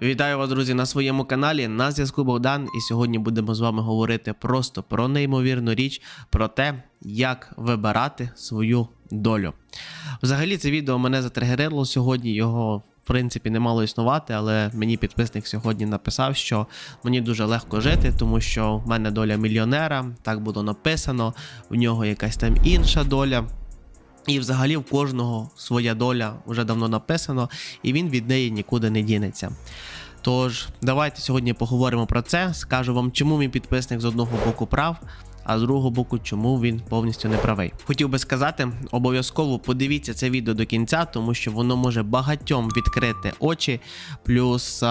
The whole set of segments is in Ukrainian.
Вітаю вас, друзі, на своєму каналі. На зв'язку Богдан, і сьогодні будемо з вами говорити просто про неймовірну річ, про те, як вибирати свою долю. Взагалі, це відео мене затригерило сьогодні. Його в принципі не мало існувати, але мені підписник сьогодні написав, що мені дуже легко жити, тому що в мене доля мільйонера, так було написано, в нього якась там інша доля. І взагалі в кожного своя доля вже давно написано, і він від неї нікуди не дінеться. Тож, давайте сьогодні поговоримо про це. Скажу вам, чому мій підписник з одного боку прав, а з другого боку, чому він повністю не правий. Хотів би сказати, обов'язково подивіться це відео до кінця, тому що воно може багатьом відкрити очі. Плюс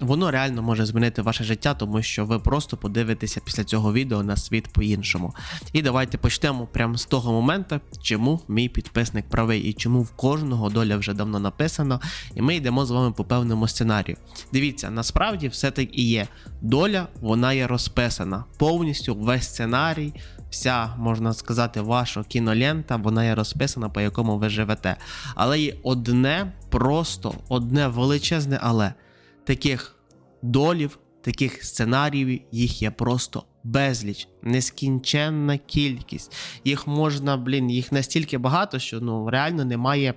воно реально може змінити ваше життя, тому що ви просто подивитеся після цього відео на світ по-іншому. І давайте почнемо прямо з того моменту, чому мій підписник правий і чому в кожного доля вже давно написана. І ми йдемо з вами по певному сценарію. Дивіться, насправді все так і є. Доля, вона є розписана. Повністю весь сценарій, вся, можна сказати, ваша кінолента, вона є розписана, по якому ви живете. Але є одне, просто одне величезне але таких долів, таких сценаріїв, їх є просто безліч, нескінченна кількість. Їх можна, блін, їх настільки багато, що ну реально немає.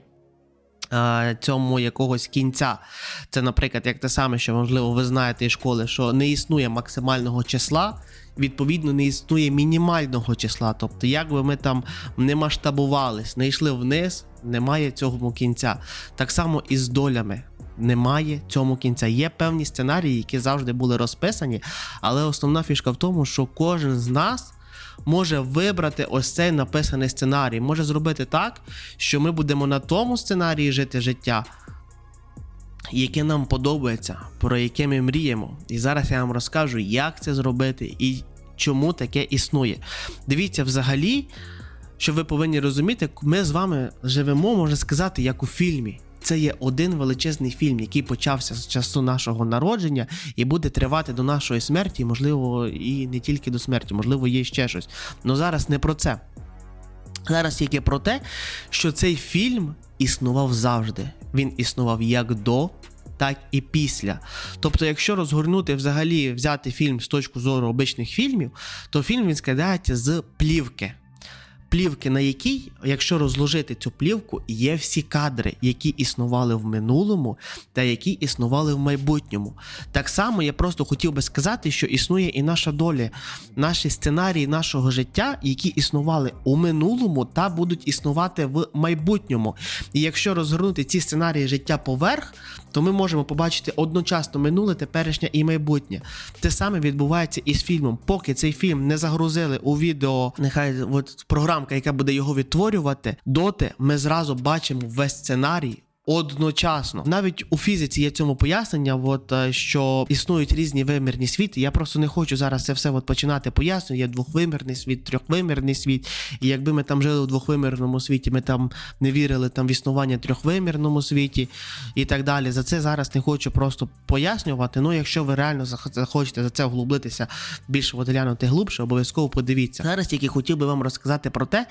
е, Цьому якогось кінця. Це, наприклад, як те саме, що можливо ви знаєте із школи, що не існує максимального числа, відповідно, не існує мінімального числа. Тобто, як би ми там не масштабувались, не йшли вниз, немає цього кінця. Так само і з долями немає цьому кінця. Є певні сценарії, які завжди були розписані, але основна фішка в тому, що кожен з нас. Може вибрати ось цей написаний сценарій, може зробити так, що ми будемо на тому сценарії жити життя, яке нам подобається, про яке ми мріємо. І зараз я вам розкажу, як це зробити і чому таке існує. Дивіться, взагалі, що ви повинні розуміти, ми з вами живемо, можна сказати, як у фільмі. Це є один величезний фільм, який почався з часу нашого народження і буде тривати до нашої смерті, можливо, і не тільки до смерті, можливо, є ще щось. Але зараз не про це. Зараз тільки про те, що цей фільм існував завжди. Він існував як до, так і після. Тобто, якщо розгорнути взагалі взяти фільм з точки зору обичних фільмів, то фільм він складається з плівки. Плівки, на якій, якщо розложити цю плівку, є всі кадри, які існували в минулому та які існували в майбутньому. Так само я просто хотів би сказати, що існує і наша доля, наші сценарії нашого життя, які існували у минулому та будуть існувати в майбутньому. І якщо розгорнути ці сценарії життя поверх, то ми можемо побачити одночасно минуле, теперішнє і майбутнє. Те саме відбувається і з фільмом. Поки цей фільм не загрузили у відео, нехай от програмка, яка буде його відтворювати, доти ми зразу бачимо весь сценарій. Одночасно, навіть у фізиці є цьому пояснення, от, е, що існують різні вимірні світи. Я просто не хочу зараз це все от починати пояснювати. Є двохвимірний світ, трьохвимірний світ. І якби ми там жили у двохвимірному світі, ми там не вірили там в існування трьохвимірному світі і так далі. За це зараз не хочу просто пояснювати. Ну, якщо ви реально захочете за це вглублитися, більше глянути глибше, обов'язково подивіться. Зараз тільки хотів би вам розказати про те,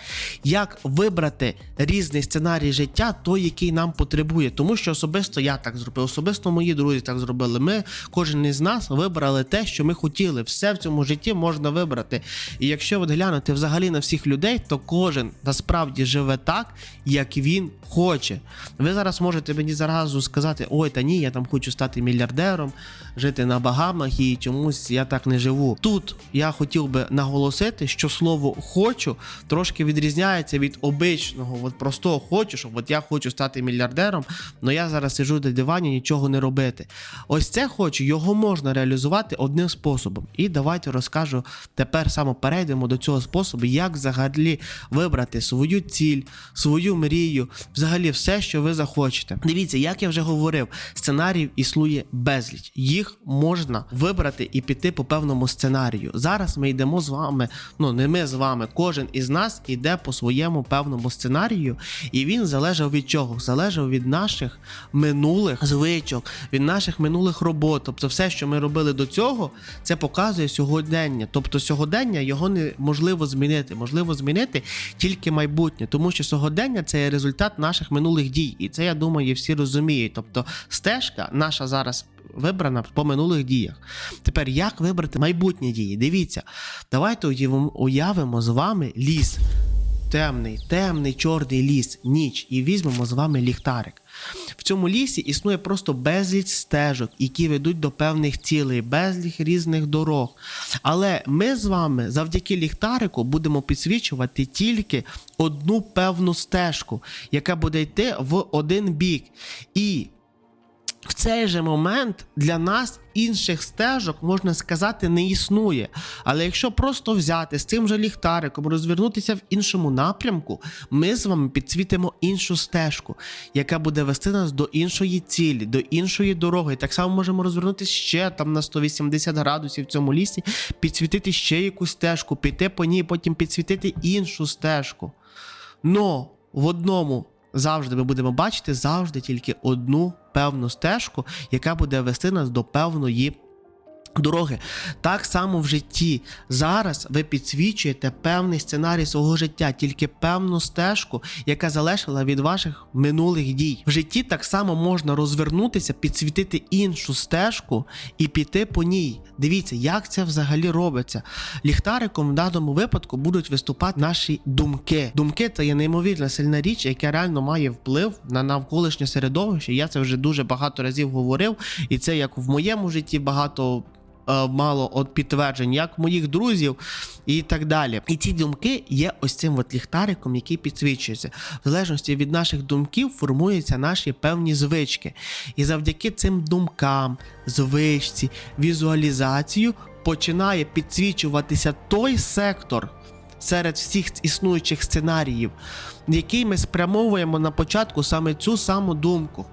як вибрати різний сценарій життя, той, який нам потребує. Тому що особисто я так зробив, особисто мої друзі так зробили. Ми, кожен із нас, вибрали те, що ми хотіли. Все в цьому житті можна вибрати. І якщо от глянути взагалі на всіх людей, то кожен насправді живе так, як він хоче. Ви зараз можете мені зразу сказати: ой, та ні, я там хочу стати мільярдером, жити на Багамах і чомусь я так не живу. Тут я хотів би наголосити, що слово хочу трошки відрізняється від обичного, от простого хочу, що от я хочу стати мільярдером, але я зараз сиджу на дивані, нічого не робити. Ось це хочу, його можна реалізувати одним способом. І давайте розкажу тепер саме перейдемо до цього способу, як взагалі вибрати свою ціль, свою мрію, взагалі все, що ви захочете. Дивіться, як я вже говорив, сценаріїв існує безліч. Їх можна вибрати і піти по певному сценарію. Зараз ми йдемо з вами. Ну не ми з вами, кожен із нас іде по своєму певному сценарію, і він залежав від чого? Залежав від наших минулих звичок, від наших минулих робот. Тобто, все, що ми робили до цього, це показує сьогодення. Тобто, сьогодення його неможливо змінити. Можливо змінити тільки майбутнє, тому що сьогодення це результат наших минулих дій, і це я думаю, всі розуміють. Тобто, стежка наша зараз вибрана по минулих діях. Тепер як вибрати майбутні дії? Дивіться, давайте уявимо з вами ліс. Темний, темний, чорний ліс, ніч, і візьмемо з вами ліхтарик. В цьому лісі існує просто безліч стежок, які ведуть до певних цілей, безліч різних дорог. Але ми з вами завдяки ліхтарику будемо підсвічувати тільки одну певну стежку, яка буде йти в один бік. І в цей же момент для нас інших стежок, можна сказати, не існує. Але якщо просто взяти з цим же ліхтариком, розвернутися в іншому напрямку, ми з вами підсвітимо іншу стежку, яка буде вести нас до іншої цілі, до іншої дороги. Так само можемо розвернутися ще там на 180 градусів в цьому лісі, підсвітити ще якусь стежку, піти по ній, потім підсвітити іншу стежку. Но в одному завжди ми будемо бачити завжди тільки одну певну стежку, яка буде вести нас до певної. Дороги. Так само в житті. Зараз ви підсвічуєте певний сценарій свого життя, тільки певну стежку, яка залежала від ваших минулих дій. В житті так само можна розвернутися, підсвітити іншу стежку і піти по ній. Дивіться, як це взагалі робиться. Ліхтариком в даному випадку будуть виступати наші думки. Думки це є неймовірна сильна річ, яка реально має вплив на навколишнє середовище. Я це вже дуже багато разів говорив, і це як в моєму житті багато. Е, Мало от підтверджень, як моїх друзів і так далі. І ці думки є ось цим от ліхтариком, який підсвічується. В залежності від наших думків формуються наші певні звички. І завдяки цим думкам, звичці, візуалізацію починає підсвічуватися той сектор серед всіх існуючих сценаріїв, який ми спрямовуємо на початку саме цю саму думку.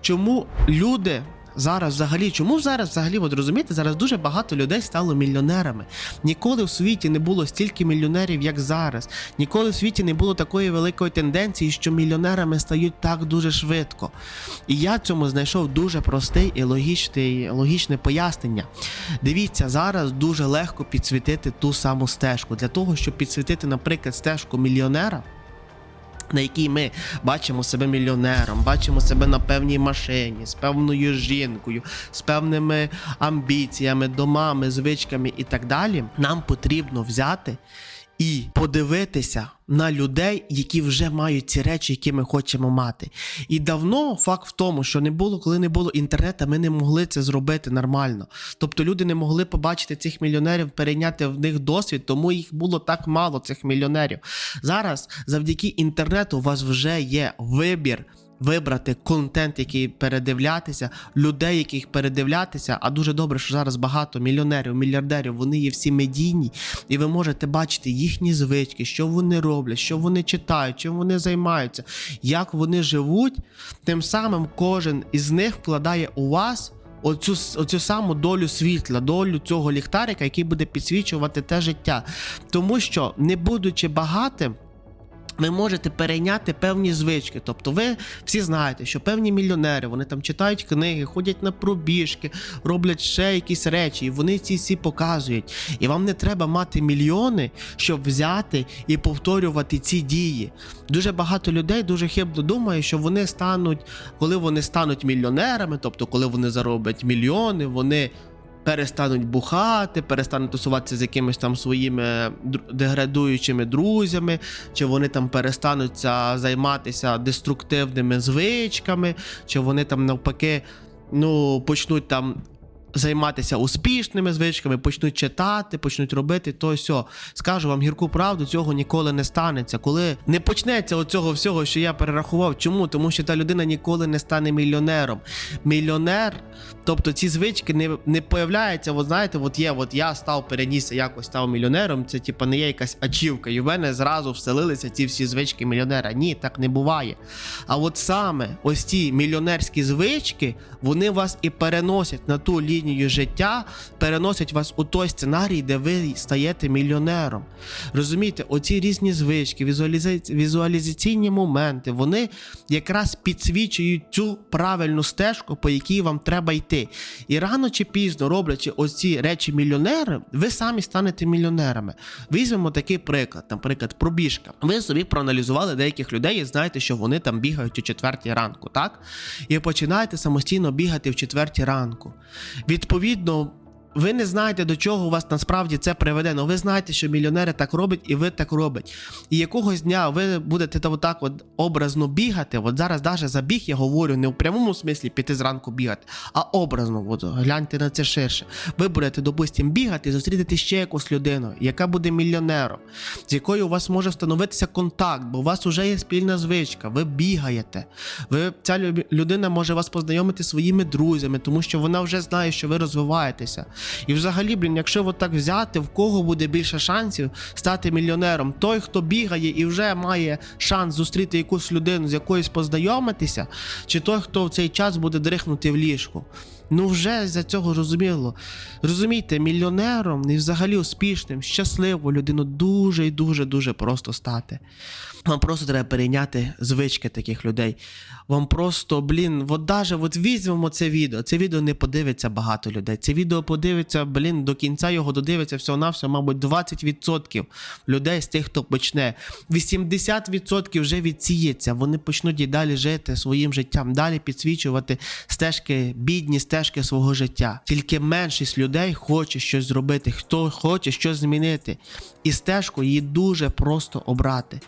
Чому люди зараз взагалі, чому зараз взагалі, от розумієте, зараз дуже багато людей стало мільйонерами. Ніколи в світі не було стільки мільйонерів, як зараз. Ніколи в світі не було такої великої тенденції, що мільйонерами стають так дуже швидко. І я цьому знайшов дуже простий і логічний, логічне пояснення. Дивіться, зараз дуже легко підсвітити ту саму стежку. Для того, щоб підсвітити, наприклад, стежку мільйонера на якій ми бачимо себе мільйонером, бачимо себе на певній машині, з певною жінкою, з певними амбіціями, домами, звичками і так далі, нам потрібно взяти і подивитися на людей, які вже мають ці речі, які ми хочемо мати. І давно факт в тому, що не було, коли не було інтернету, ми не могли це зробити нормально. Тобто люди не могли побачити цих мільйонерів, перейняти в них досвід, тому їх було так мало, цих мільйонерів. Зараз, завдяки інтернету, у вас вже є вибір. Вибрати контент, який передивлятися, людей, яких передивлятися. А дуже добре, що зараз багато мільйонерів, мільярдерів, вони є всі медійні, і ви можете бачити їхні звички, що вони роблять, що вони читають, чим вони займаються, як вони живуть. Тим самим кожен із них вкладає у вас. Оцю, оцю саму долю світла, долю цього ліхтарика, який буде підсвічувати те життя. Тому що, не будучи багатим, ви можете перейняти певні звички. Тобто, ви всі знаєте, що певні мільйонери вони там читають книги, ходять на пробіжки, роблять ще якісь речі, і вони ці всі показують. І вам не треба мати мільйони, щоб взяти і повторювати ці дії. Дуже багато людей дуже хибно думає, що вони стануть, коли вони стануть мільйонерами, тобто коли вони зароблять мільйони, вони перестануть бухати, перестануть тусуватися з якимись там своїми деградуючими друзями, чи вони там перестануться займатися деструктивними звичками, чи вони там навпаки ну, почнуть там. Займатися успішними звичками, почнуть читати, почнуть робити то сьо. Скажу вам гірку правду, цього ніколи не станеться. Коли не почнеться оцього всього, що я перерахував. Чому? Тому що та людина ніколи не стане мільйонером. Мільйонер, тобто ці звички не, не появляються. От знаєте, от є, от я став перенісся, якось став мільйонером. Це типа не є якась ачівка. І в мене зразу вселилися ці всі звички мільйонера. Ні, так не буває. А от саме ось ці мільйонерські звички, вони вас і переносять на ту лі- лінію життя переносять вас у той сценарій, де ви стаєте мільйонером. Розумієте, оці різні звички, візуалізаційні моменти, вони якраз підсвічують цю правильну стежку, по якій вам треба йти. І рано чи пізно, роблячи оці речі мільйонери, ви самі станете мільйонерами. Візьмемо такий приклад, наприклад, пробіжка. Ви собі проаналізували деяких людей і знаєте, що вони там бігають о четвертій ранку, так? І починаєте самостійно бігати в четвертій ранку. Відповідно. Ви не знаєте, до чого у вас насправді це приведе, але ви знаєте, що мільйонери так роблять, і ви так робите. І якогось дня ви будете та отак от образно бігати. От зараз навіть за біг я говорю не в прямому смислі піти зранку бігати, а образно. От, гляньте на це ширше. Ви будете, допустимо, бігати і ще якусь людину, яка буде мільйонером, з якою у вас може встановитися контакт, бо у вас вже є спільна звичка. Ви бігаєте. Ви, ця людина може вас познайомити своїми друзями, тому що вона вже знає, що ви розвиваєтеся. І взагалі, блін, якщо от так взяти, в кого буде більше шансів стати мільйонером? Той, хто бігає і вже має шанс зустріти якусь людину, з якоюсь познайомитися, чи той, хто в цей час буде дрихнути в ліжку? Ну, вже за цього зрозуміло. Розумієте, мільйонером і взагалі успішним, щасливою людину дуже і дуже дуже просто стати. Вам просто треба перейняти звички таких людей. Вам просто, блін, от даже от візьмемо це відео. Це відео не подивиться багато людей. Це відео подивиться, блін, до кінця його додивиться всього на все, мабуть, 20% людей з тих, хто почне. 80% вже відсіється. Вони почнуть і далі жити своїм життям, далі підсвічувати стежки, бідні стежки свого життя. Тільки меншість людей хоче щось зробити, хто хоче щось змінити. І стежку її дуже просто обрати.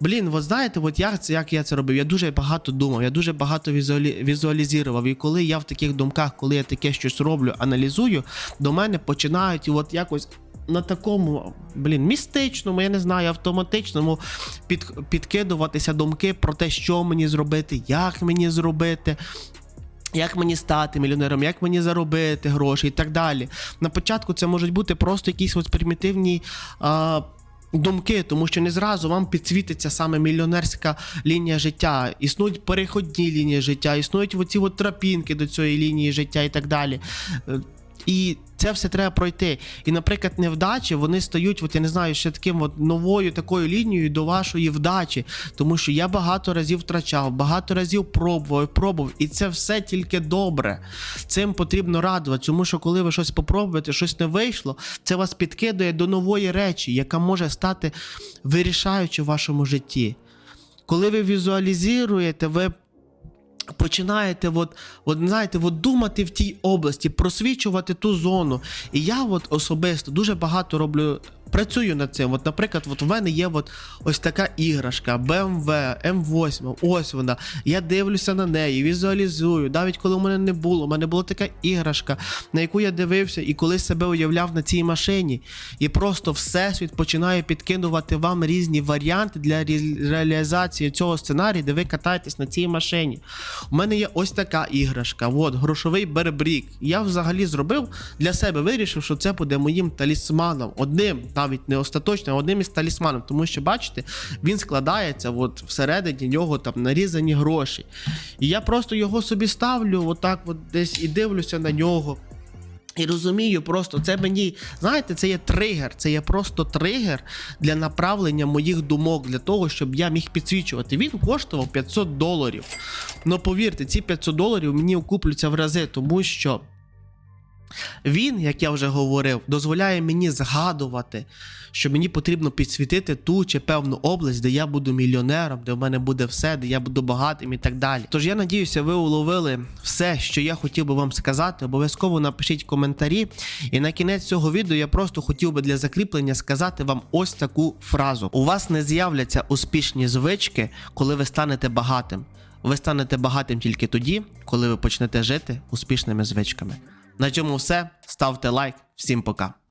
Блін, от знаєте, от як, це- як я це робив? Я дуже багато думав, я дуже багато візуалі, візуалізував. І коли я в таких думках, коли я таке щось роблю, аналізую, до мене починають от якось. На такому, блін, містичному, я не знаю, автоматичному під, підкидуватися думки про те, що мені зробити, як мені зробити, як мені стати мільйонером, як мені заробити гроші і так далі. На початку це можуть бути просто якісь ось примітивні. А, Думки, тому що не зразу вам підсвітиться саме мільйонерська лінія життя. Існують переходні лінії життя, існують оці от трапінки до цієї лінії життя і так далі. Е, І це все треба пройти. І, наприклад, невдачі вони стають, от я не знаю, ще таким от новою такою лінією до вашої вдачі. Тому що я багато разів втрачав, багато разів пробував, пробував, і це все тільки добре. Цим потрібно радувати, тому що коли ви щось попробуєте, щось не вийшло, це вас підкидає до нової речі, яка може стати вирішаючою в вашому житті. Коли ви візуалізуєте, ви починаєте от, от, знаєте, от думати в тій області, просвічувати ту зону. І я от особисто дуже багато роблю. Працюю над цим. От, наприклад, от в мене є от ось така іграшка BMW M8, ось вона. Я дивлюся на неї, візуалізую. Навіть коли у мене не було, у мене була така іграшка, на яку я дивився і коли себе уявляв на цій машині. І просто всесвіт починає підкидувати вам різні варіанти для ре- реалізації цього сценарію, де ви катаєтесь на цій машині. У мене є ось така іграшка, от, грошовий беребрік. Я взагалі зробив для себе, вирішив, що це буде моїм талісманом. Одним, навіть не остаточним, а одним із талісманом. Тому що, бачите, він складається от всередині нього там нарізані гроші. І я просто його собі ставлю, отак от десь і дивлюся на нього. І розумію, просто це мені, знаєте, це є тригер, це є просто тригер для направлення моїх думок, для того, щоб я міг підсвічувати. Він коштував 500 доларів. Ну повірте, ці 500 доларів мені окуплюються в рази, тому що він, як я вже говорив, дозволяє мені згадувати, що мені потрібно підсвітити ту чи певну область, де я буду мільйонером, де в мене буде все, де я буду багатим і так далі. Тож я надіюся, ви уловили все, що я хотів би вам сказати. Обов'язково напишіть коментарі. І на кінець цього відео я просто хотів би для закріплення сказати вам ось таку фразу: у вас не з'являться успішні звички, коли ви станете багатим. Ви станете багатим тільки тоді, коли ви почнете жити успішними звичками. На цьому все. Ставте лайк. Всім пока.